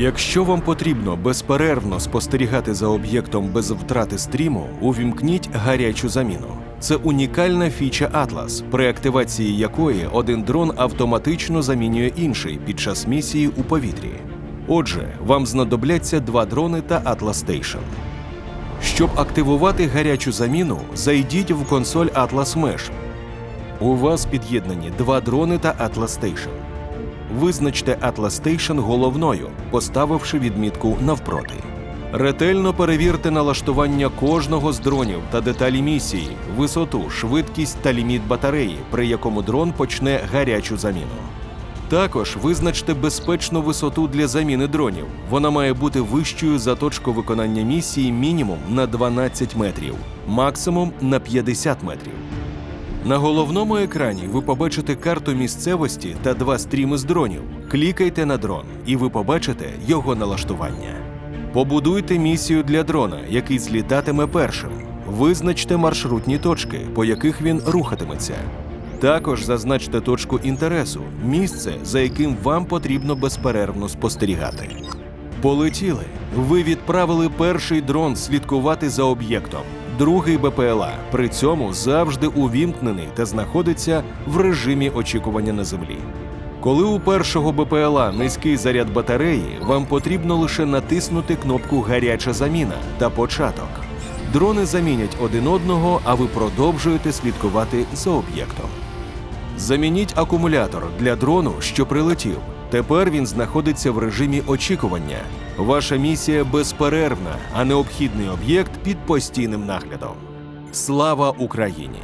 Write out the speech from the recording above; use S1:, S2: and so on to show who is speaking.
S1: Якщо вам потрібно безперервно спостерігати за об'єктом без втрати стріму, увімкніть гарячу заміну. Це унікальна фіча Atlas, при активації якої один дрон автоматично замінює інший під час місії у повітрі. Отже, вам знадобляться два дрони та Atlas Station. Щоб активувати гарячу заміну, зайдіть в консоль Atlas Mesh. У вас під'єднані два дрони та Atlas Station. Визначте Atlas Station головною, поставивши відмітку навпроти. Ретельно перевірте налаштування кожного з дронів та деталі місії, висоту, швидкість та ліміт батареї, при якому дрон почне гарячу заміну. Також визначте безпечну висоту для заміни дронів. Вона має бути вищою за точку виконання місії мінімум на 12 метрів, максимум на 50 метрів. На головному екрані ви побачите карту місцевості та два стріми з дронів. Клікайте на дрон, і ви побачите його налаштування. Побудуйте місію для дрона, який злітатиме першим. Визначте маршрутні точки, по яких він рухатиметься. Також зазначте точку інтересу, місце, за яким вам потрібно безперервно спостерігати. Полетіли. Ви відправили перший дрон слідкувати за об'єктом, другий БПЛА, при цьому завжди увімкнений та знаходиться в режимі очікування на землі. Коли у першого БПЛА низький заряд батареї, вам потрібно лише натиснути кнопку Гаряча заміна та початок. Дрони замінять один одного, а ви продовжуєте слідкувати за об'єктом. Замініть акумулятор для дрону, що прилетів. Тепер він знаходиться в режимі очікування. Ваша місія безперервна, а необхідний об'єкт під постійним наглядом. Слава Україні!